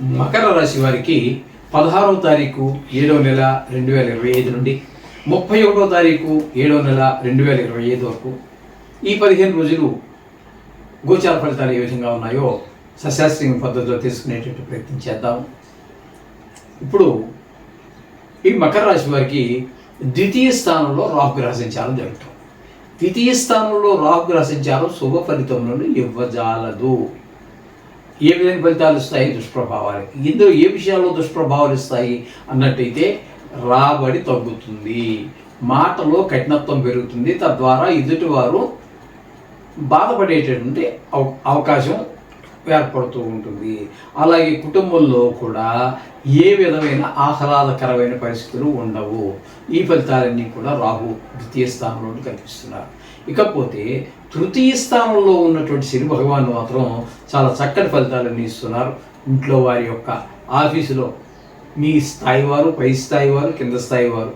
మకర రాశి వారికి పదహారవ తారీఖు ఏడవ నెల రెండు వేల ఇరవై ఐదు నుండి ముప్పై ఒకటో తారీఖు ఏడవ నెల రెండు వేల ఇరవై ఐదు వరకు ఈ పదిహేను రోజులు గోచార ఫలితాలు ఏ విధంగా ఉన్నాయో సశాస్త్రీయ పద్ధతిలో తీసుకునేటట్టు ప్రయత్నం చేద్దాం. ఇప్పుడు ఈ మకర రాశి వారికి ద్వితీయ స్థానంలో రాహుగ్రహ సంచారం జరుగుతుంది. ద్వితీయ స్థానంలో రాహుగ్రహ సంచారం శుభ ఫలితంలో ఇవ్వజాలదు. ఏ విధంగా ఫలితాలు ఇస్తాయి దుష్ప్రభావాలు. ఇందులో ఏ విషయాల్లో దుష్ప్రభావాలు ఇస్తాయి అన్నట్టయితే రాబడి తగ్గుతుంది. మాటలో కఠినత్వం పెరుగుతుంది. తద్వారా ఎదుటివారు బాధపడేటటువంటి అవకాశం ఏర్పడుతూ ఉంటుంది. అలాగే కుటుంబంలో కూడా ఏ విధమైన ఆహ్లాదకరమైన పరిస్థితులు ఉండవు. ఈ ఫలితాలన్నీ కూడా రాహు ద్వితీయ స్థానంలో కనిపిస్తున్నారు. ఇకపోతే తృతీయ స్థానంలో ఉన్నటువంటి శని భగవాన్ మాత్రం చాలా చక్కటి ఫలితాలను ఇస్తున్నారు ఇంట్లో వారి యొక్క ఆఫీసులో మీ స్థాయి వారు పై స్థాయి వారు కింద స్థాయి వారు.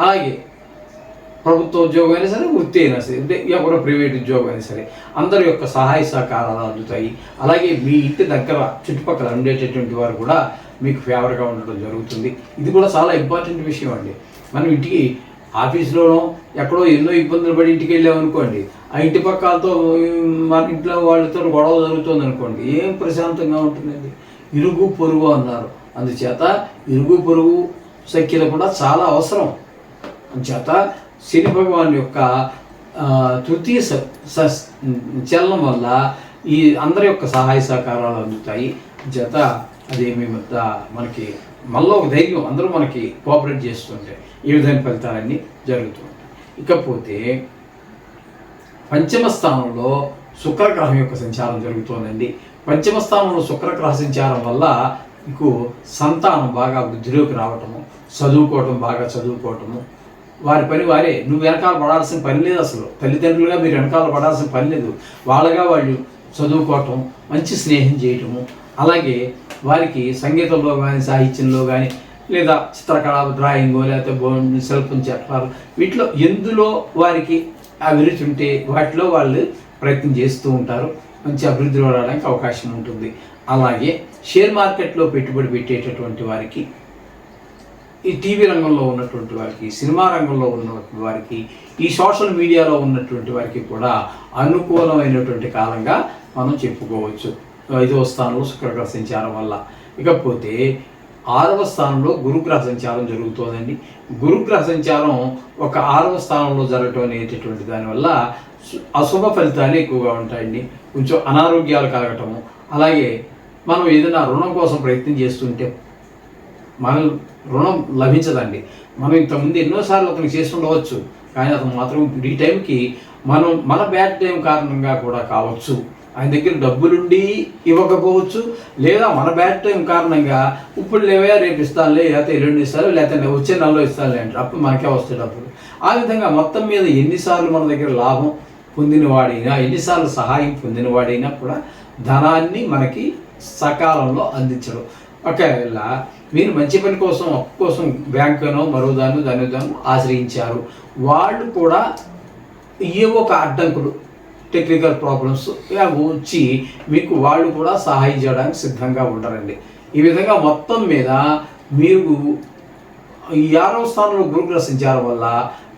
అలాగే ప్రభుత్వ ఉద్యోగం అయినా సరే వృత్తి అయినా సరే ఎవరో ప్రైవేట్ ఉద్యోగం అయినా సరే అందరి యొక్క సహాయ సహకారాలు అందుతాయి. అలాగే మీ ఇంటి దగ్గర చుట్టుపక్కల ఉండేటటువంటి వారు కూడా మీకు ఫేవర్గా ఉండడం జరుగుతుంది. ఇది కూడా చాలా ఇంపార్టెంట్ విషయం అండి. మనం ఇంటికి ఆఫీస్లోనో ఎక్కడో ఎన్నో ఇబ్బందులు పడి ఇంటికి వెళ్ళామనుకోండి ఆ ఇంటి పక్కలతో మన ఇంట్లో వాళ్ళతో గొడవ జరుగుతుంది అనుకోండి ఏం ప్రశాంతంగా ఉంటుందండి. ఇరుగు పొరుగు అన్నారు. అందుచేత ఇరుగు పొరుగు సంఖ్యలు కూడా చాలా అవసరం. అందుచేత శని భగవాన్ యొక్క తృతీయ స- చలనం వల్ల ఈ అందరి యొక్క సహాయ సహకారాలు అందుతాయి. జత అదేమి పెద్ద మనకి మళ్ళీ ఒక ధైర్యం అందరూ మనకి కోఆపరేట్ చేస్తుంటే ఈ విధమైన ఫలితాలన్నీ జరుగుతూ ఉంటాయి ఇకపోతే పంచమ స్థానంలో శుక్రగ్రహం యొక్క సంచారం జరుగుతోందండి. పంచమ స్థానంలో శుక్రగ్రహ సంచారం వల్ల మీకు సంతానం బాగా వృద్ధిలోకి రావటము చదువుకోవటం బాగా చదువుకోవటము వారి పని వారే. నువ్వు వెనకాల పడాల్సిన పని లేదు అసలు. తల్లిదండ్రులుగా మీరు వెనకాల పడాల్సిన పని లేదు. వాళ్ళగా వాళ్ళు చదువుకోవటం మంచి స్నేహం చేయటము అలాగే వారికి సంగీతంలో కానీ సాహిత్యంలో కానీ లేదా చిత్రకళ డ్రాయింగ్ లేకపోతే బో శిల్పం చెట్టాలు వీటిలో ఎందులో వారికి అభిరుచి ఉంటే వాటిలో వాళ్ళు ప్రయత్నం చేస్తూ ఉంటారు. మంచి అభివృద్ధిలో రావడానికి అవకాశం ఉంటుంది. అలాగే షేర్ మార్కెట్లో పెట్టుబడి పెట్టేటటువంటి వారికి ఈ టీవీ రంగంలో ఉన్నటువంటి వారికి సినిమా రంగంలో ఉన్నటువంటి వారికి ఈ సోషల్ మీడియాలో ఉన్నటువంటి వారికి కూడా అనుకూలమైనటువంటి కాలంగా మనం చెప్పుకోవచ్చు. ఐదవ స్థానంలో శుక్రగ్రహ సంచారం వల్ల. ఇకపోతే ఆరవ స్థానంలో గురుగ్రహ సంచారం జరుగుతోందండి. గురుగ్రహ సంచారం ఒక ఆరవ స్థానంలో జరగటం అనేటటువంటి దానివల్ల అశుభ ఫలితాలు ఎక్కువగా ఉంటాయండి. కొంచెం అనారోగ్యాలు కలగటము అలాగే మనం ఏదైనా రుణం కోసం ప్రయత్నం చేస్తుంటే మనం రుణం లభించదండి. మనం ఇంతకుముందు ఎన్నోసార్లు అతను చేస్తుండవచ్చు కానీ అతను మాత్రం ఈ టైంకి మనం మన బ్యాడ్ టైం కారణంగా కూడా కావచ్చు. ఆయన దగ్గర డబ్బులుండి ఇవ్వకపోవచ్చు లేదా మన బ్యాడ్ టైం కారణంగా ఇప్పుడు లేవయా రేపు ఇస్తానులే లేకపోతే ఎల్లుండి ఇస్తారు లేకపోతే వచ్చే నెలలో ఇస్తానులే అంటారు. అప్పుడు మనకే వస్తాయి డబ్బులు. ఆ విధంగా మొత్తం మీద ఎన్నిసార్లు మన దగ్గర లాభం పొందినవాడైనా ఎన్నిసార్లు సహాయం పొందినవాడైనా కూడా ధనాన్ని మనకి సకాలంలో అందించడం. ఒకవేళ మీరు మంచి పని కోసం అప్పు కోసం బ్యాంకునో మరో దాన్ని దాని దాన్ని ఆశ్రయించారు వాళ్ళు కూడా ఏవో ఒక అడ్డంకులు టెక్నికల్ ప్రాబ్లమ్స్ వచ్చి మీకు వాళ్ళు కూడా సహాయం చేయడానికి సిద్ధంగా ఉండరండి ఈ విధంగా మొత్తం మీద మీరు ఈ ఆరవ స్థానంలో గురుగ్రహ సంచారం వల్ల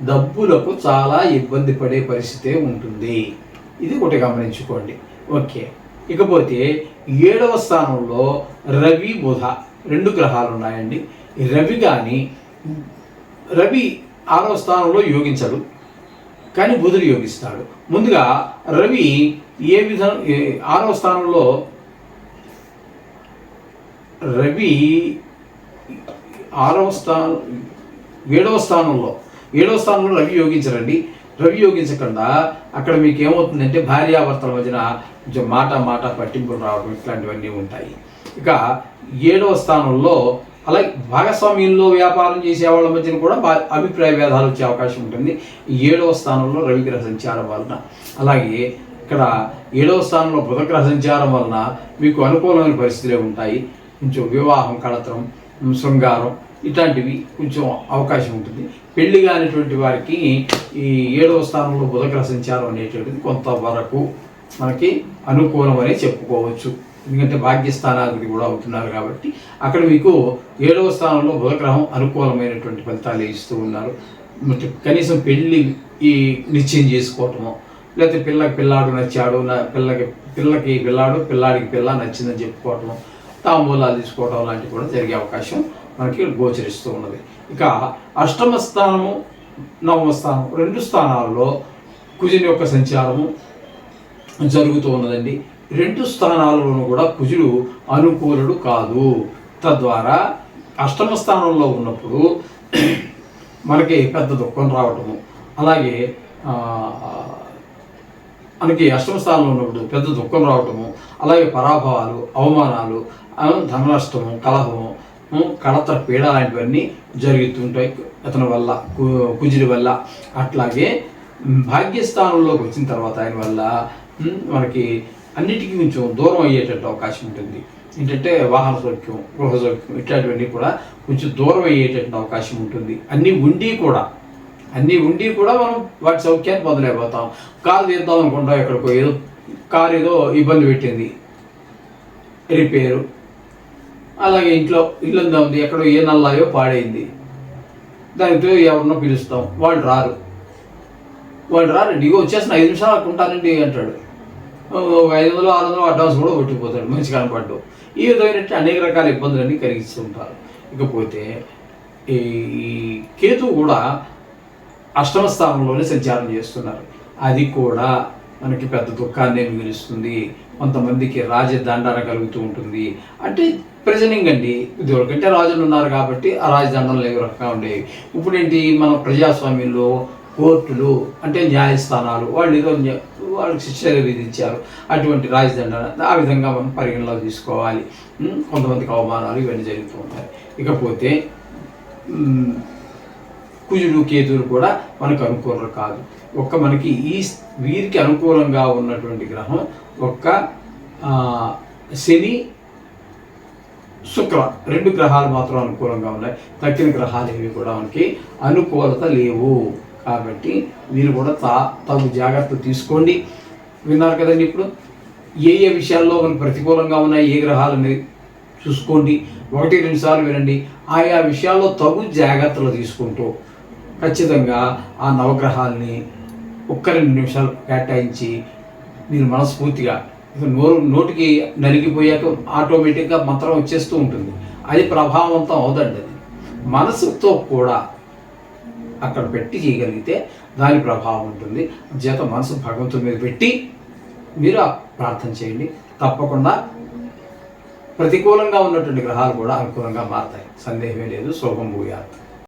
డబ్బులకు చాలా ఇబ్బంది పడే పరిస్థితే ఉంటుంది. ఇది ఒకటి గమనించుకోండి. ఓకే. ఇకపోతే ఏడవ స్థానంలో రవి బుధ రెండు గ్రహాలు ఉన్నాయండి. రవి కానీ రవి ఆరవ స్థానంలో యోగించడు కానీ బుధుడు యోగిస్తాడు. ముందుగా రవి ఏ విధం ఆరో ఆరవ స్థానంలో రవి ఆరవ స్థానం ఏడవ స్థానంలో ఏడవ స్థానంలో రవి యోగించరండి. రవి యోగించకుండా అక్కడ మీకు ఏమవుతుందంటే భార్యాభర్తల మధ్యన మాట మాట పట్టింపులు రావడం ఇట్లాంటివన్నీ ఉంటాయి. ఇక ఏడవ స్థానంలో అలాగే భాగస్వామ్యంలో వ్యాపారం చేసే వాళ్ళ మధ్యన కూడా అభిప్రాయ భేదాలు వచ్చే అవకాశం ఉంటుంది. ఏడవ స్థానంలో రవిగ్రహ సంచారం వలన. అలాగే ఇక్కడ ఏడవ స్థానంలో బుధగ్రహ సంచారం వలన మీకు అనుకూలమైన పరిస్థితులే ఉంటాయి. కొంచెం వివాహం కళత్రం శృంగారం ఇట్లాంటివి కొంచెం అవకాశం ఉంటుంది. పెళ్ళి కానిటువంటి వారికి ఈ ఏడవ స్థానంలో బుధగ్రహ సంచారం అనేటువంటిది కొంతవరకు మనకి అనుకూలం చెప్పుకోవచ్చు. ఎందుకంటే భాగ్యస్థానాధిపతి కూడా అవుతున్నారు కాబట్టి అక్కడ మీకు ఏడవ స్థానంలో బుధగ్రహం అనుకూలమైనటువంటి ఫలితాలు ఇస్తూ ఉన్నారు. కనీసం పెళ్ళి ఈ నిశ్చయం చేసుకోవటము లేకపోతే పిల్లకి పిల్లాడు నచ్చాడు నా పిల్లకి పిల్లకి పిల్లాడు పిల్లాడికి పిల్ల నచ్చిందని చెప్పుకోవటము తాంబూలాలు తీసుకోవడం లాంటివి కూడా జరిగే అవకాశం మనకి గోచరిస్తూ ఉన్నది. ఇక అష్టమ స్థానము నవమ స్థానం రెండు స్థానాల్లో కుజుని యొక్క సంచారము జరుగుతూ ఉన్నదండి. రెండు స్థానాలలోనూ కూడా కుజుడు అనుకూలుడు కాదు. తద్వారా అష్టమ స్థానంలో ఉన్నప్పుడు మనకి పెద్ద దుఃఖం రావటము అలాగే మనకి అష్టమ స్థానంలో ఉన్నప్పుడు పెద్ద దుఃఖం రావటము అలాగే పరాభవాలు అవమానాలు ధననష్టము కలహము ఉం, పీడ లాంటివన్నీ జరుగుతుంటాయి అతని వల్ల కు- కుజుడి వల్ల. అట్లాగే భాగ్యస్థానంలోకి వచ్చిన తర్వాత ఆయన వల్ల మనకి అన్నిటికీ కొంచెం దూరం అయ్యేటట్టు అవకాశం ఉంటుంది. ఏంటంటే వాహన సౌఖ్యం గృహ సౌఖ్యం ఇట్లాంటివన్నీ కూడా కొంచెం దూరం అయ్యేటట్టు అవకాశం ఉంటుంది. అన్నీ ఉండి కూడా అన్నీ ఉండి కూడా మనం వాటి సౌఖ్యాన్ని మొదలైపోతాం కారు తీద్దాం అనుకుంటాం ఎక్కడికో ఏదో కారు ఏదో ఇబ్బంది పెట్టింది. రిపేరు. అలాగే ఇంట్లో ఇల్లుందా ఉంది ఎక్కడో ఏ నల్లాయో పాడైంది. దానితో ఎవరినో పిలుస్తాం. వాళ్ళు రారు. వాళ్ళు రారండి ఇగో వచ్చేసిన ఐదు నిమిషాలు ఉంటానండి అంటాడు. ఐదు వందలు ఆరు వందలు అడ్వాన్స్ కూడా కొట్టిపోతాడు మంచి కనపడ్డు. ఈ విధమైనట్టు అనేక రకాల ఇబ్బందులన్నీ కలిగిస్తుంటారు. ఇకపోతే ఈ కేతు కూడా అష్టమ స్థానంలోనే సంచారం చేస్తున్నారు. అది కూడా మనకి పెద్ద దుఃఖాన్నే మిగులుస్తుంది. కొంతమందికి రాజదండన కలుగుతూ ఉంటుంది. అంటే ప్రజనింగ్ అండి. ఇదివరకంటే రాజులు ఉన్నారు కాబట్టి ఆ రాజదండనలు ఏ రకంగా ఉండేవి. ఇప్పుడేంటి? మన ప్రజాస్వామ్యంలో కోర్టులు అంటే న్యాయస్థానాలు వాళ్ళు ఏదో వాళ్ళకి శిక్షలు విధించారు. అటువంటి రాజదండన ఆ విధంగా మనం పరిగణలో తీసుకోవాలి. కొంతమందికి అవమానాలు ఇవన్నీ జరుగుతూ ఉంటాయి. ఇకపోతే కుజుడు కేతువులు కూడా మనకు అనుకూలం కాదు. ఒక్క మనకి ఈ వీరికి అనుకూలంగా ఉన్నటువంటి గ్రహం ఒక్క శని శుక్ర రెండు గ్రహాలు మాత్రం అనుకూలంగా ఉన్నాయి. తగ్గిన గ్రహాలు ఏవి కూడా మనకి అనుకూలత లేవు. కాబట్టి మీరు కూడా తా తగు జాగ్రత్త తీసుకోండి. విన్నారు కదండి ఇప్పుడు? ఏ ఏ విషయాల్లో మనకు ప్రతికూలంగా ఉన్నాయి ఏ గ్రహాలని చూసుకోండి. ఒకటి రెండు సార్లు వినండి. ఆయా విషయాల్లో తగు జాగ్రత్తలు తీసుకుంటూ ఖచ్చితంగా ఆ నవగ్రహాల్ని ఒక్క రెండు నిమిషాలు కేటాయించి మీరు మనస్ఫూర్తిగా నోరు నోటికి నలిగిపోయాక ఆటోమేటిక్గా మంత్రం వచ్చేస్తూ ఉంటుంది. అది ప్రభావవంతం అవదండి అది. మనసుతో కూడా అక్కడ పెట్టి చేయగలిగితే దాని ప్రభావం ఉంటుంది. చేత మనసు భగవంతుడి మీద పెట్టి మీరు ప్రార్థన చేయండి. తప్పకుండా ప్రతికూలంగా ఉన్నటువంటి గ్రహాలు కూడా అనుకూలంగా మారతాయి. సందేహమే లేదు శోభం భూయాత్ర